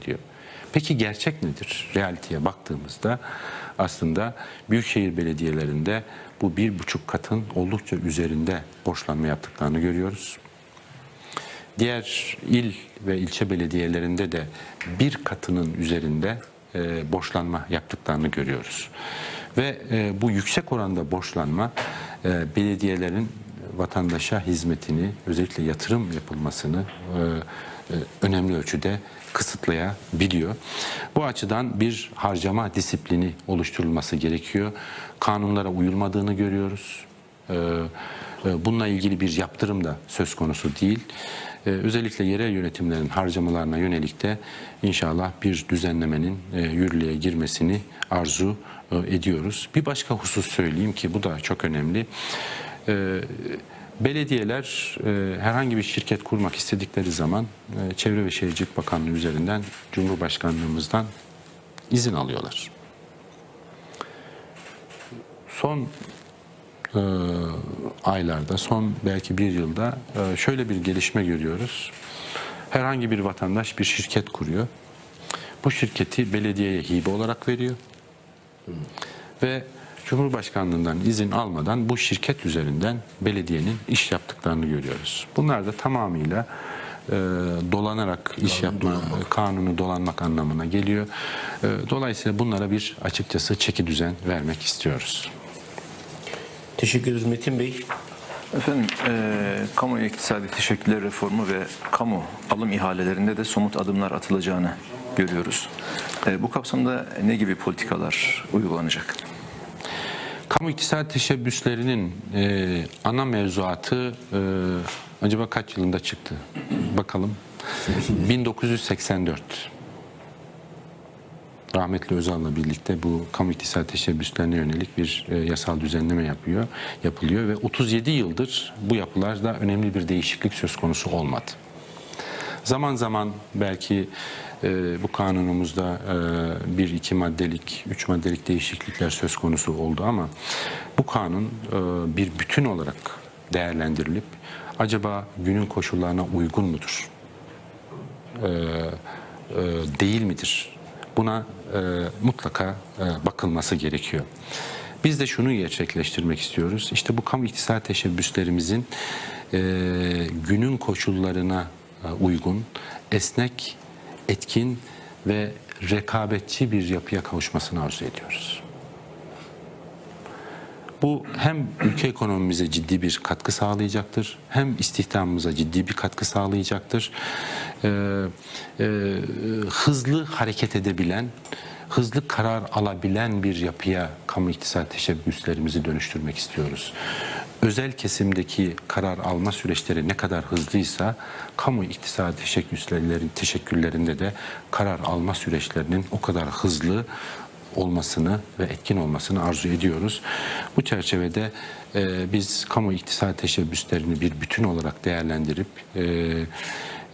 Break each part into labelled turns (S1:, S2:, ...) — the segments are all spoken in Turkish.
S1: diyor. Peki gerçek nedir? Realiteye baktığımızda aslında büyükşehir belediyelerinde bu bir buçuk katın oldukça üzerinde borçlanma yaptıklarını görüyoruz. Diğer il ve ilçe belediyelerinde de bir katının üzerinde e, borçlanma yaptıklarını görüyoruz. Ve e, bu yüksek oranda borçlanma e, belediyelerin vatandaşa hizmetini özellikle yatırım yapılmasını e, önemli ölçüde kısıtlayabiliyor. Bu açıdan bir harcama disiplini oluşturulması gerekiyor. Kanunlara uyulmadığını görüyoruz. Ee, e, Bununla ilgili bir yaptırım da söz konusu değil. Özellikle yerel yönetimlerin harcamalarına yönelik de inşallah bir düzenlemenin e, yürürlüğe girmesini arzu e, ediyoruz. Bir başka husus söyleyeyim ki bu da çok önemli. Belediyeler e, herhangi bir şirket kurmak istedikleri zaman e, Çevre ve Şehircilik Bakanlığı üzerinden Cumhurbaşkanlığımızdan izin alıyorlar. Son e, aylarda, son belki bir yılda e, şöyle bir gelişme görüyoruz. Herhangi bir vatandaş bir şirket kuruyor. Bu şirketi belediyeye hibe olarak veriyor. Ve Cumhurbaşkanlığından izin almadan bu şirket üzerinden belediyenin iş yaptıklarını görüyoruz. Bunlar da tamamıyla e, dolanarak iş yapma, kanunu dolanmak anlamına geliyor. E, dolayısıyla bunlara bir açıkçası çeki düzen vermek istiyoruz.
S2: Teşekkür ederiz Metin Bey.
S3: Efendim, eee kamu iktisadi teşekkürler reformu ve kamu alım ihalelerinde de somut adımlar atılacağını görüyoruz. Eee, bu kapsamda ne gibi politikalar uygulanacak?
S1: Kamu iktisat teşebbüslerinin e, ana mevzuatı e, acaba kaç yılında çıktı? Bakalım. 1984. Rahmetli Özal'la birlikte bu kamu iktisat teşebbüslerine yönelik bir e, yasal düzenleme yapıyor, yapılıyor ve 37 yıldır bu yapılarda önemli bir değişiklik söz konusu olmadı. Zaman zaman belki e, bu kanunumuzda e, bir iki maddelik, üç maddelik değişiklikler söz konusu oldu ama bu kanun e, bir bütün olarak değerlendirilip acaba günün koşullarına uygun mudur? E, e, değil midir? Buna e, mutlaka e, bakılması gerekiyor. Biz de şunu gerçekleştirmek istiyoruz. İşte bu kamu iktisat teşebbüslerimizin e, günün koşullarına uygun, esnek, etkin ve rekabetçi bir yapıya kavuşmasını arzu ediyoruz. Bu hem ülke ekonomimize ciddi bir katkı sağlayacaktır, hem istihdamımıza ciddi bir katkı sağlayacaktır. Ee, e, hızlı hareket edebilen, hızlı karar alabilen bir yapıya kamu iktisat teşebbüslerimizi dönüştürmek istiyoruz. Özel kesimdeki karar alma süreçleri ne kadar hızlıysa kamu iktisadi teşekkürlerin teşekkürlerinde de karar alma süreçlerinin o kadar hızlı olmasını ve etkin olmasını arzu ediyoruz. Bu çerçevede e, biz kamu iktisadi teşebbüslerini bir bütün olarak değerlendirip e,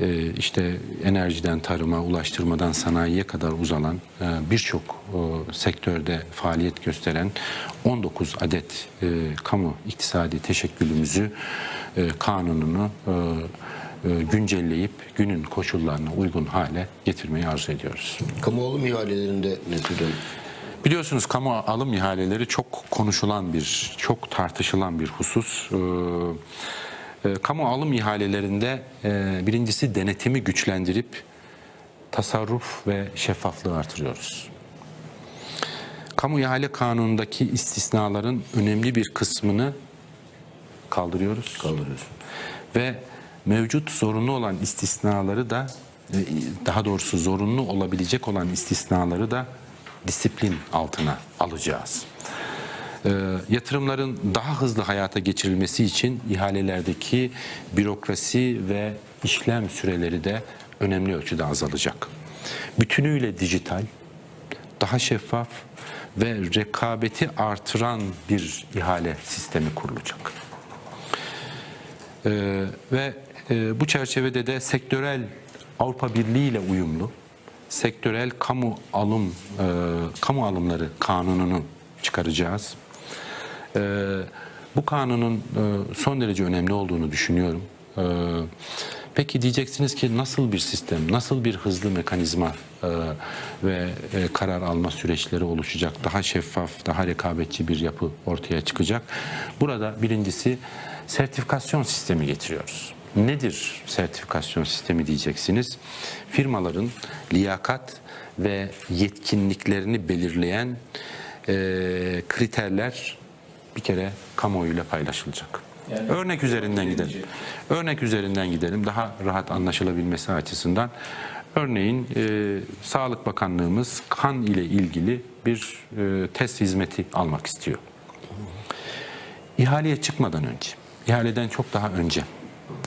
S1: e, işte enerjiden tarıma, ulaştırmadan sanayiye kadar uzanan e, birçok e, sektörde faaliyet gösteren 19 adet e, kamu iktisadi teşekkülümüzü e, kanununu e, güncelleyip günün koşullarına uygun hale getirmeyi arzu ediyoruz.
S2: Kamu alım ihalelerinde ne türden?
S1: Biliyorsunuz kamu alım ihaleleri çok konuşulan bir, çok tartışılan bir husus. Ee, kamu alım ihalelerinde e, birincisi denetimi güçlendirip tasarruf ve şeffaflığı artırıyoruz. Kamu ihale kanunundaki istisnaların önemli bir kısmını kaldırıyoruz.
S2: Kaldırıyoruz.
S1: Ve mevcut zorunlu olan istisnaları da e, daha doğrusu zorunlu olabilecek olan istisnaları da disiplin altına alacağız. E, yatırımların daha hızlı hayata geçirilmesi için ihalelerdeki bürokrasi ve işlem süreleri de önemli ölçüde azalacak. Bütünüyle dijital, daha şeffaf ve rekabeti artıran bir ihale sistemi kurulacak. Ee, ve e, bu çerçevede de sektörel Avrupa Birliği ile uyumlu sektörel kamu alım e, kamu alımları kanununu çıkaracağız. E, bu kanunun e, son derece önemli olduğunu düşünüyorum. E, Peki diyeceksiniz ki nasıl bir sistem, nasıl bir hızlı mekanizma e, ve e, karar alma süreçleri oluşacak, daha şeffaf, daha rekabetçi bir yapı ortaya çıkacak. Burada birincisi sertifikasyon sistemi getiriyoruz. Nedir sertifikasyon sistemi diyeceksiniz? Firmaların liyakat ve yetkinliklerini belirleyen e, kriterler bir kere kamuoyuyla paylaşılacak. Örnek üzerinden gidelim. Örnek üzerinden gidelim daha rahat anlaşılabilmesi açısından. Örneğin e, Sağlık Bakanlığımız kan ile ilgili bir e, test hizmeti almak istiyor. İhaleye çıkmadan önce, ihaleden çok daha önce.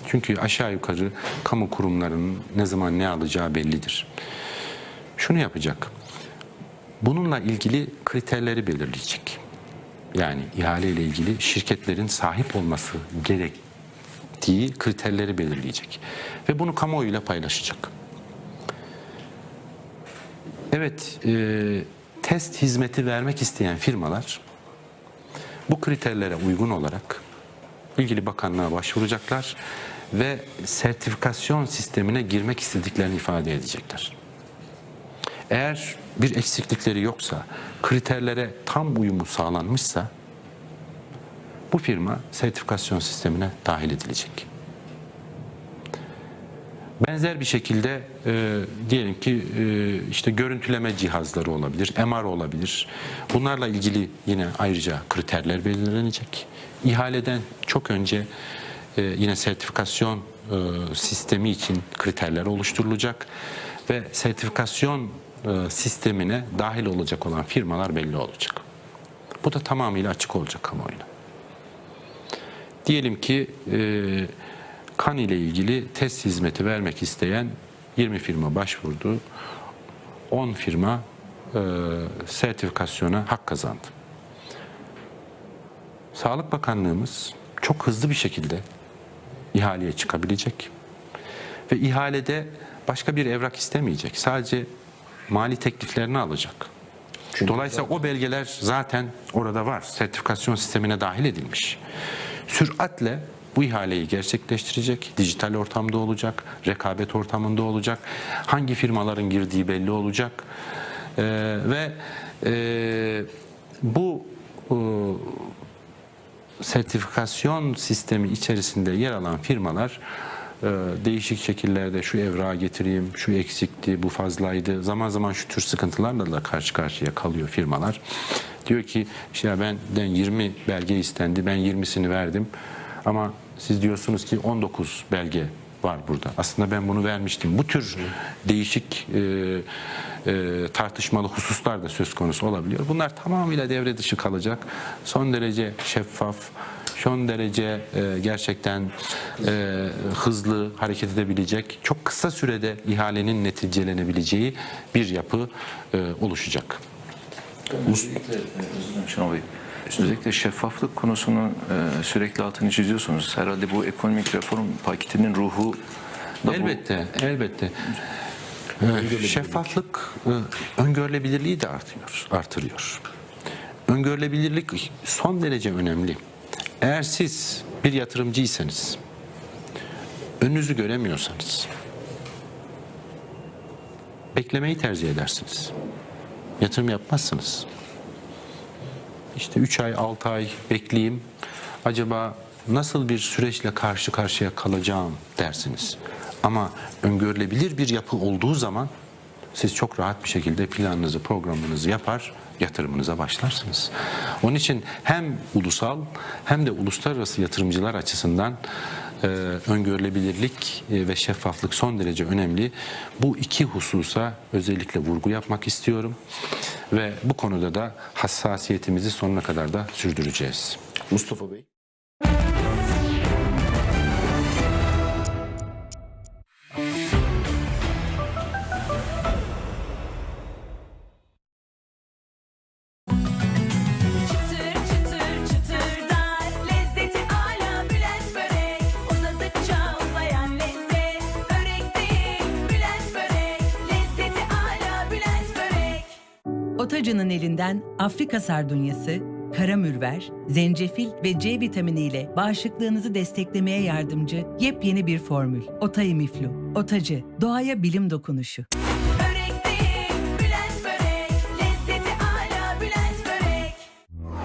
S1: Çünkü aşağı yukarı kamu kurumlarının ne zaman ne alacağı bellidir. Şunu yapacak. Bununla ilgili kriterleri belirleyecek. Yani ihale ile ilgili şirketlerin sahip olması gerektiği kriterleri belirleyecek. Ve bunu kamuoyuyla paylaşacak. Evet, e, test hizmeti vermek isteyen firmalar bu kriterlere uygun olarak ilgili bakanlığa başvuracaklar ve sertifikasyon sistemine girmek istediklerini ifade edecekler. Eğer bir eksiklikleri yoksa, kriterlere tam uyumu sağlanmışsa bu firma sertifikasyon sistemine dahil edilecek. Benzer bir şekilde e, diyelim ki e, işte görüntüleme cihazları olabilir, MR olabilir. Bunlarla ilgili yine ayrıca kriterler belirlenecek. İhaleden çok önce e, yine sertifikasyon e, sistemi için kriterler oluşturulacak ve sertifikasyon sistemine dahil olacak olan firmalar belli olacak. Bu da tamamıyla açık olacak kamuoyuna. Diyelim ki e, kan ile ilgili test hizmeti vermek isteyen 20 firma başvurdu. 10 firma e, sertifikasyona hak kazandı. Sağlık Bakanlığımız çok hızlı bir şekilde ihaleye çıkabilecek. Ve ihalede başka bir evrak istemeyecek. Sadece mali tekliflerini alacak. Dolayısıyla o belgeler zaten orada var. Sertifikasyon sistemine dahil edilmiş. Süratle bu ihaleyi gerçekleştirecek, dijital ortamda olacak, rekabet ortamında olacak, hangi firmaların girdiği belli olacak Ee, ve e, bu e, sertifikasyon sistemi içerisinde yer alan firmalar değişik şekillerde şu evrağı getireyim, şu eksikti, bu fazlaydı. Zaman zaman şu tür sıkıntılarla da karşı karşıya kalıyor firmalar. Diyor ki işte ya benden 20 belge istendi, ben 20'sini verdim. Ama siz diyorsunuz ki 19 belge var burada. Aslında ben bunu vermiştim. Bu tür değişik e, e, tartışmalı hususlar da söz konusu olabiliyor. Bunlar tamamıyla devre dışı kalacak. Son derece şeffaf, son derece e, gerçekten e, hızlı hareket edebilecek, çok kısa sürede ihalenin neticelenebileceği bir yapı e, oluşacak.
S3: Özellikle, e, özür dilerim Şenol Bey. Özellikle şeffaflık konusunun e, sürekli altını çiziyorsunuz. Herhalde bu ekonomik reform paketinin ruhu da bu.
S1: Elbette, elbette. Ee, Şeffaflık, e, öngörülebilirliği de artıyor, artırıyor. Öngörülebilirlik son derece önemli. Eğer siz bir yatırımcıysanız, önünüzü göremiyorsanız, beklemeyi tercih edersiniz. Yatırım yapmazsınız. İşte 3 ay, 6 ay bekleyeyim. Acaba nasıl bir süreçle karşı karşıya kalacağım dersiniz. Ama öngörülebilir bir yapı olduğu zaman siz çok rahat bir şekilde planınızı, programınızı yapar, yatırımınıza başlarsınız. Onun için hem ulusal hem de uluslararası yatırımcılar açısından e, öngörülebilirlik e, ve şeffaflık son derece önemli. Bu iki hususa özellikle vurgu yapmak istiyorum ve bu konuda da hassasiyetimizi sonuna kadar da sürdüreceğiz.
S2: Mustafa Bey.
S4: Otacı'nın elinden Afrika sardunyası, karamürver, zencefil ve C vitamini ile bağışıklığınızı desteklemeye yardımcı yepyeni bir formül. Otayı Miflu. Otacı, doğaya bilim dokunuşu.